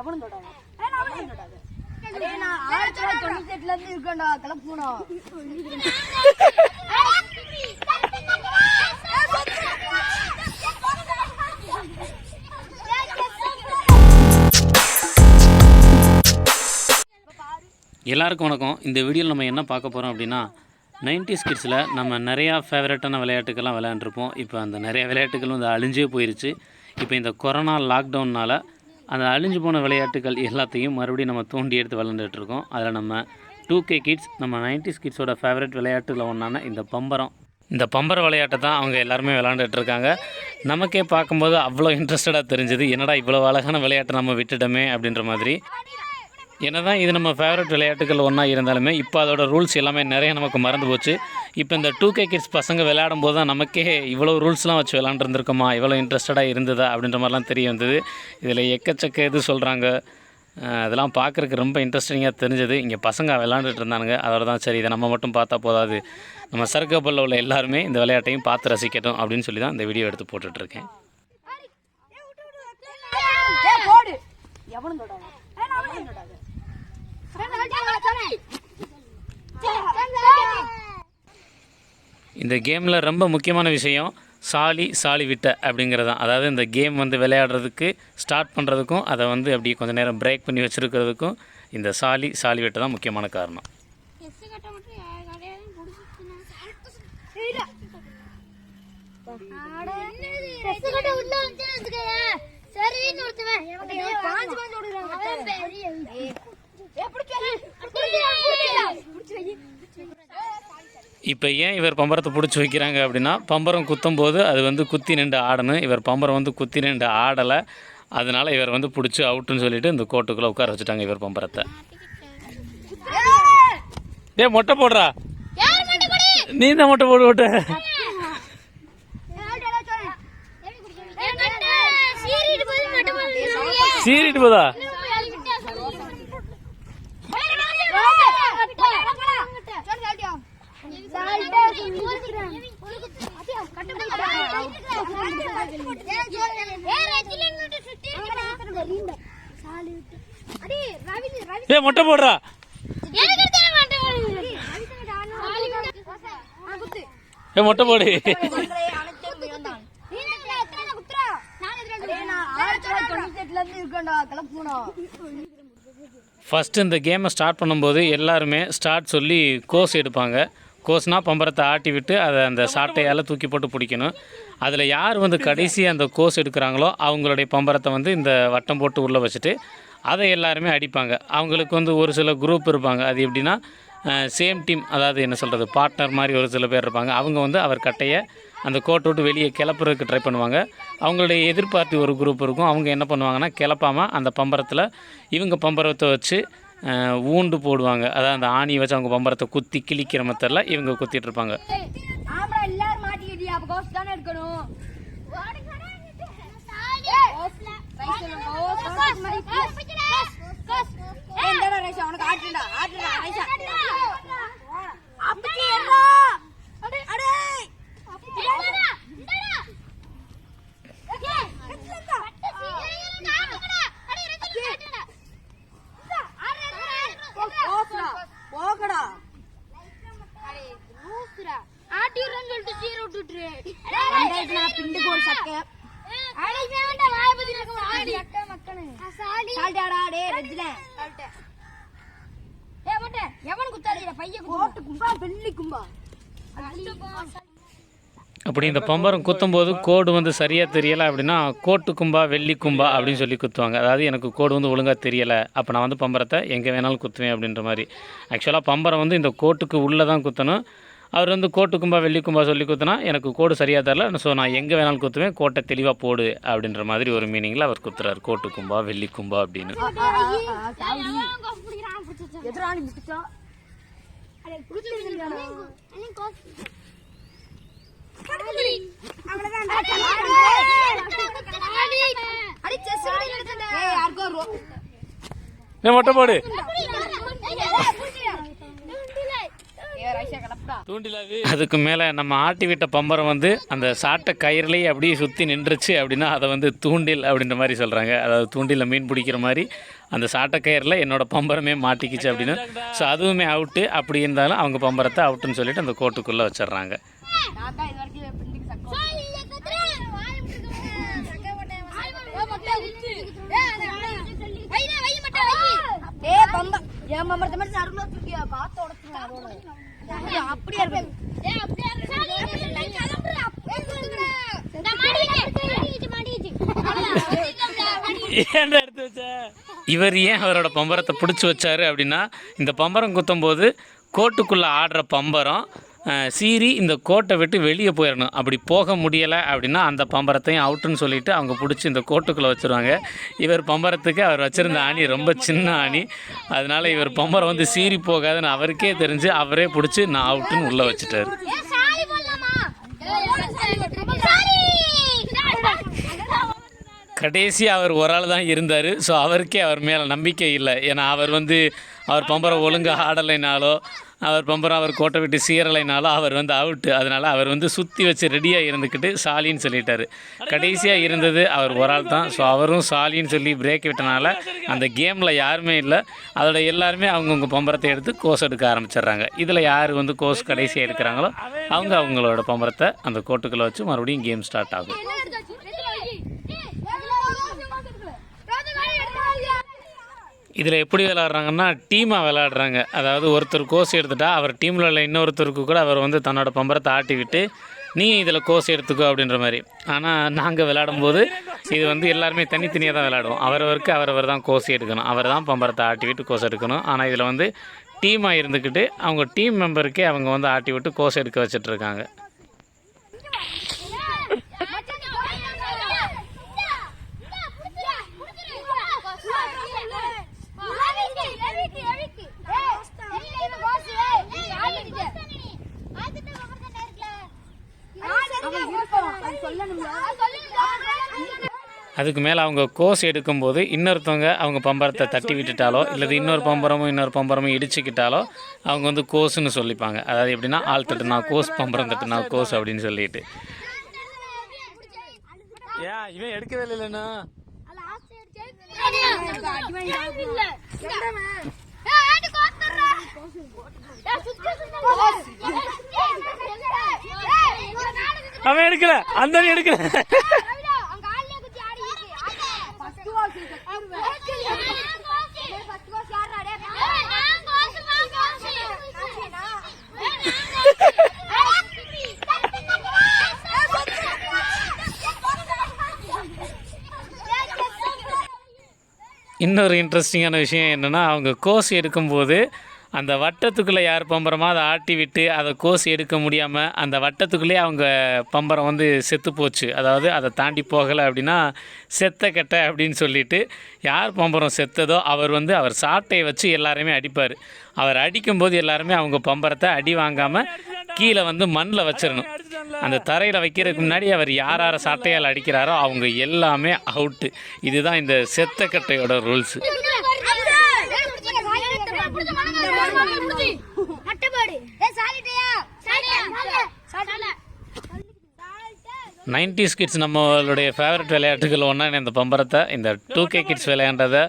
எவனும் தொடாத. ஏய், நான் அவனையும் தொடாத. அடே, நான் ஆயிரத்தி தொள்ளாயிரத்தி தொண்ணூத்தி எட்டுல இருந்து இருக்கேன்டா கிளப்புனா எல்லாருக்கும் வணக்கம். இந்த வீடியோவில் நம்ம என்ன பார்க்க போகிறோம் அப்படின்னா 90s கிட்ஸில் நம்ம நிறையா ஃபேவரட்டான விளையாட்டுக்கெல்லாம் விளையாண்டுருப்போம். இப்போ அந்த நிறைய விளையாட்டுகள் வந்து அழிஞ்சே போயிருச்சு. இப்போ இந்த கொரோனா லாக்டவுன்னால் அந்த அழிஞ்சு போன விளையாட்டுகள் எல்லாத்தையும் மறுபடியும் நம்ம தோண்டி எடுத்து விளாண்டுட்ருக்கோம் அதில் நம்ம டூ கே கிட்ஸ் நம்ம 90s கிட்ஸோட ஃபேவரட் விளையாட்டுல ஒன்றான இந்த பம்பரம். இந்த பம்பர விளையாட்டை தான் அவங்க எல்லாருமே விளாண்டுட்ருக்காங்க நமக்கே பார்க்கும்போது அவ்வளோ இன்ட்ரெஸ்டடாக தெரிஞ்சுது. என்னடா இவ்வளோ அழகான விளையாட்டை நம்ம விட்டுட்டோமே அப்படின்ற மாதிரி. என்னதான் இது நம்ம ஃபேவரட் விளையாட்டுகள் ஒன்றா இருந்தாலுமே இப்போ அதோட ரூல்ஸ் எல்லாமே நிறைய நமக்கு மறந்து போச்சு இப்போ இந்த டூ கே கிட்ஸ் பசங்க விளையாடும் போது தான் நமக்கே இவ்வளோ ரூல்ஸ்லாம் வச்சு விளாண்டுருந்துருக்கோமா இவ்வளோ இன்ட்ரெஸ்டடாக இருந்ததா அப்படின்ற மாதிரிலாம் தெரிய வந்தது இதில் எக்கச்சக்க இது சொல்கிறாங்க அதெல்லாம் பார்க்குறக்கு ரொம்ப இன்ட்ரெஸ்டிங்காக தெரிஞ்சது இங்கே பசங்க விளாண்டுட்டு இருந்தானுங்க அதோட தான் சரி இதை நம்ம மட்டும் பார்த்தா போதாது நம்ம சர்க்கப்பலில் உள்ள எல்லாருமே இந்த விளையாட்டையும் பார்த்து ரசிக்கட்டும் அப்படின்னு சொல்லி தான் இந்த வீடியோ எடுத்து போட்டுட்ருக்கேன் ஏய், எவனும் தொடாது ஏய், நான் அவனையும் தொடாத இந்த கேமில் ரொம்ப முக்கியமான விஷயம் சாலி சாலி விட்ட அப்படிங்கிறது தான் அதாவது இந்த கேம் வந்து விளையாடுறதுக்கு ஸ்டார்ட் பண்ணுறதுக்கும் அதை வந்து அப்படி கொஞ்சம் நேரம் பிரேக் பண்ணி வச்சுருக்கிறதுக்கும் இந்த சாலி சாலி விட்ட தான் முக்கியமான காரணம். இப்போ ஏன் இவர் பம்பரத்தை பிடிச்சி வைக்கிறாங்க அப்படின்னா பம்பரம் குத்தும் போது அது வந்து குத்தி நின்று ஆடணும். இவர் பம்பரம் வந்து குத்தி நின்று ஆடலை. அதனால் இவர் வந்து பிடிச்சி அவுட்டுன்னு சொல்லிட்டு இந்த கோட்டுக்குள்ளே உட்கார வச்சுட்டாங்க இவர் பம்பரத்தை. ஏ மொட்டை போடுறா. நீ தான் மொட்டை போடு விட்ட சீரிட்டு போதா? ஏ மொட்டை போடுறா. ஏ மொட்டை போடு. ஃபஸ்ட்டு இந்த கேமை ஸ்டார்ட் பண்ணும்போது எல்லாருமே ஸ்டார்ட் சொல்லி கோஸ் எடுப்பாங்க. கோஸ்னால் பம்பரத்தை ஆட்டி விட்டு அதை அந்த சாட்டையால் தூக்கி போட்டு பிடிக்கணும். அதில் யார் வந்து கடைசி அந்த கோஸ் எடுக்கிறாங்களோ அவங்களுடைய பம்பரத்தை வந்து இந்த வட்டம் போட்டு உள்ளே வச்சுட்டு அதை எல்லாருமே அடிப்பாங்க. அவங்களுக்கு வந்து ஒரு சில குரூப் இருப்பாங்க. அது எப்படின்னா சேம் டீம் அதாவது என்ன சொல்கிறது பார்ட்னர் மாதிரி ஒரு சில பேர் இருப்பாங்க. அவங்க வந்து அவர் கட்டையை அந்த கோட்டை விட்டு வெளியே கிளப்புறதுக்கு ட்ரை பண்ணுவாங்க. அவங்களுடைய எதிர்பார்த்தி ஒரு குரூப் இருக்கும். அவங்க என்ன பண்ணுவாங்கன்னா கிளப்பாமல் அந்த பம்பரத்தில் இவங்க பம்பரத்தை வச்சு ஊண்டு போடுவாங்க அதாவது அந்த ஆணியை வச்சு அவங்க பம்பரத்தை குத்தி கிழிக்கிற மெத்தடில் இவங்க குத்திட்டு இருப்பாங்க உனக்கு ஆட்டுடா, ஆட்டுடா, ரெண்டாயிரத்தி. அப்படி இந்த பம்பரம் குத்தும்போது கோடு வந்து சரியாக தெரியலை அப்படின்னா கோட்டு கும்பா வெள்ளி கும்பா அப்படின்னு சொல்லி குத்துவாங்க. அதாவது எனக்கு கோடு வந்து ஒழுங்காக தெரியலை. அப்போ நான் வந்து பம்பரத்தை எங்கே வேணாலும் குத்துவேன் அப்படின்ற மாதிரி. ஆக்சுவலாக பம்பரம் வந்து இந்த கோட்டுக்கு உள்ளே தான் குத்தணும். அவர் வந்து கோட்டு கும்பா வெள்ளி கும்பா சொல்லி குத்துனா எனக்கு கோடு சரியாக தரல ஸோ நான் எங்கே வேணாலும் குத்துவேன் கோட்டை தெளிவாக போடு அப்படின்ற மாதிரி ஒரு மீனிங்கில் அவர் குத்துறாரு கோட்டு கும்பா வெள்ளி கும்பா அப்படின்னு நீ மொட்டை போடு அதுக்கு மேலே நம்ம ஆட்டி விட்ட பம்பரம் வந்து அந்த சாட்டை கயிறுலேயே அப்படியே சுற்றி நின்றுச்சு அப்படின்னா அதை வந்து தூண்டில் அப்படின்ற மாதிரி சொல்கிறாங்க அதாவது தூண்டிலில் மீன் பிடிக்கிற மாதிரி அந்த சாட்டை கயிறில் என்னோட பம்பரமே மாட்டிக்கிச்சு அப்படின்னு. ஸோ அதுவுமே அவுட்டு அப்படி இருந்தாலும் அவங்க பம்பரத்தை அவுட்டுன்னு சொல்லிட்டு அந்த கோட்டுக்குள்ளே வச்சிடுறாங்க. ஏ பம்ப என் பம்பரத்தை மட்டும் நடுவுல உடச்சுங்க அதோட அப்படியே இருக்கு. ஏன்டா எடுத்து வச்ச? இவர் ஏன் அவரோட பம்பரத்தை பிடிச்சி வச்சாரு அப்படின்னா இந்த பம்பரம் குத்தும்போது கோட்டுக்குள்ளே ஆடுற பம்பரம் சீறி இந்த கோட்டை விட்டு வெளியே போயிடணும். அப்படி போக முடியலை அப்படின்னா அந்த பம்பரத்தையும் அவுட்டுன்னு சொல்லிட்டு அவங்க பிடிச்சி இந்த கோட்டுக்குள்ளே வச்சுருவாங்க. இவர் பம்பரத்துக்கு அவர் வச்சுருந்த ஆணி ரொம்ப சின்ன ஆணி. அதனால இவர் பம்பரம் வந்து சீறி போகாதுன்னு அவருக்கே தெரிஞ்சு அவரே பிடிச்சி நான் அவுட்டுன்னு உள்ளே வச்சுட்டாரு. கடைசியாக அவர் ஒரு ஆள் தான் இருந்தார். ஸோ அவருக்கே அவர் மேலே நம்பிக்கை இல்லை. ஏன்னா அவர் வந்து அவர் பம்பரம் ஒழுங்காக ஆடலைனாலோ அவர் பம்பரம் அவர் கோட்டை விட்டு சீரலைனாலோ அவர் வந்து அவுட்டு அதனால் அவர் வந்து சுற்றி வச்சு ரெடியாக இருந்துக்கிட்டு சாலின்னு சொல்லிட்டார். கடைசியாக இருந்தது அவர் ஒரு ஆள் தான். ஸோ அவரும் சாலின்னு சொல்லி பிரேக் விட்டனால அந்த கேமில் யாருமே இல்லை. அதோட எல்லாருமே அவங்கவுங்க பம்பரத்தை எடுத்து கோஸ் எடுக்க ஆரம்பிச்சிடுறாங்க. இதில் யார் வந்து கோஸ் கடைசியாக எடுக்கிறாங்களோ அவங்க அவங்களோட பம்பரத்தை அந்த கோட்டுக்குள்ளே வச்சு மறுபடியும் கேம் ஸ்டார்ட் ஆகும். இதில் எப்படி விளாட்றாங்கன்னா டீமாக விளாடுறாங்க. அதாவது ஒருத்தர் கோஸ் எடுத்துட்டா அவர் டீமில் உள்ள இன்னொருத்தருக்கு கூட அவர் வந்து தன்னோட பம்பரத்தை ஆட்டி விட்டு நீ இதில் கோஸ் எடுத்துக்கோ அப்படின்ற மாதிரி. ஆனால் நாங்கள் விளாடும்போது இது வந்து எல்லாருமே தனித்தனியாக தான் விளாடுவோம். அவரவருக்கு அவரவர் தான் கோஸ் எடுக்கணும். அவர் தான் பம்பரத்தை ஆட்டி விட்டு கோஸ் எடுக்கணும். ஆனால் இதில் வந்து டீமாக இருந்துக்கிட்டு அவங்க டீம் மெம்பருக்கே அவங்க வந்து ஆட்டி விட்டு கோஸ் எடுக்க வச்சுட்ருக்காங்க. அதுக்கு மேலே அவங்க கோஸ் எடுக்கும்போது இன்னொருத்தவங்க அவங்க பம்பரத்தை தட்டி விட்டுட்டாலோ இல்லது இன்னொரு பம்பரமும் இன்னொரு பம்பரமும் இடிச்சுக்கிட்டாலோ அவங்க வந்து கோஸுன்னு சொல்லிப்பாங்க. அதாவது எப்படின்னா ஆள் தட்டுனா கோஸ் பம்பரம் தட்டுனா கோஸ் அப்படின்னு சொல்லிட்டு. ஏன் இவன் எடுக்கவே இல்லைண்ணா அவன் எடுக்கல. அந்த எடுக்கல. இன்னொரு இன்ட்ரெஸ்டிங்கான விஷயம் என்னென்னா அவங்க கோர்ஸ் எடுக்கும்போது அந்த வட்டத்துக்குள்ளே யார் பம்பரமோ அதை ஆட்டி விட்டு அதை கோஸ் எடுக்க முடியாமல் அந்த வட்டத்துக்குள்ளேயே அவங்க பம்பரம் வந்து செத்து போச்சு. அதாவது அதை தாண்டி போகலை அப்படின்னா செத்த கெட்ட அப்படின்னு சொல்லிட்டு யார் பம்பரம் செத்ததோ அவர் வந்து அவர் சாட்டையை வச்சு எல்லாரையுமே அடிப்பார். அவர் அடிக்கும்போது எல்லாருமே அவங்க பம்பரத்தை அடி வாங்காமல் கீழே வந்து மண்ணில் வச்சிடணும் அந்த தரையில் வைக்கிறதுக்கு முன்னாடி அவர் யார் யாரை சாட்டையால் அடிக்கிறாரோ அவங்க எல்லாமே அவுட்டு இதுதான் இந்த செத்த கட்டையோட ரூல்ஸு நைன்டிஸ் கிட்ஸ் நம்மளுடைய ஃபேவரட் விளையாட்டுகள் ஒன்றா இந்த பம்பரத்தை இந்த டூ கே கிட்ஸ் விளையாண்டதை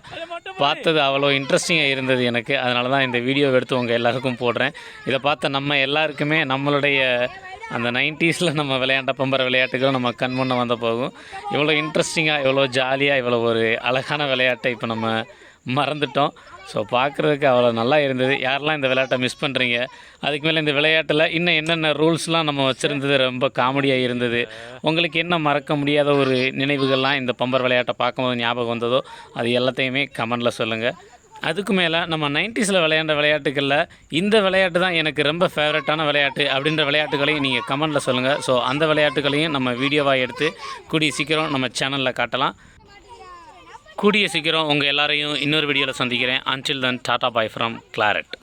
பார்த்தது அவ்வளோ இன்ட்ரெஸ்டிங்காக இருந்தது எனக்கு. அதனால தான் இந்த வீடியோ எடுத்து உங்கள் எல்லாருக்கும் போடுறேன். இதை பார்த்த நம்ம எல்லாருக்குமே நம்மளுடைய அந்த நைன்ட்டீஸில் நம்ம விளையாண்ட பம்பர விளையாட்டுகள் நம்ம கண் முன்னே வந்த போகும். இவ்வளோ இன்ட்ரெஸ்டிங்காக இவ்வளோ ஜாலியாக இவ்வளோ ஒரு அழகான விளையாட்டை இப்போ நம்ம மறந்துட்டோம். ஸோ பார்க்குறதுக்கு அவ்வளோ நல்லா இருந்தது. யாரெல்லாம் இந்த விளையாட்டை மிஸ் பண்ணுறீங்க அதுக்கு மேலே இந்த விளையாட்டில் இன்னும் என்னென்ன ரூல்ஸ்லாம் நம்ம வச்சுருந்தது ரொம்ப காமெடியாக இருந்தது. உங்களுக்கு என்ன மறக்க முடியாத ஒரு நினைவுகள்லாம் இந்த பம்பர் விளையாட்டை பார்க்கும்போது ஞாபகம் வந்ததோ அது எல்லாத்தையுமே கமெண்டில் சொல்லுங்கள் அதுக்கு மேலே நம்ம நைன்டிஸில் விளையாண்ட விளையாட்டுகளில் இந்த விளையாட்டு தான் எனக்கு ரொம்ப ஃபேவரட்டான விளையாட்டு அப்படின்ற விளையாட்டுகளையும் நீங்கள் கமெண்டில் சொல்லுங்கள் ஸோ அந்த விளையாட்டுகளையும் நம்ம வீடியோவாக எடுத்து கூடிய சீக்கிரம் நம்ம சேனலில் காட்டலாம். கூடிய சீக்கிரம் உங்கள் எல்லாரையும் இன்னொரு வீடியோவில் சந்திக்கிறேன். Until then tata bye from Claret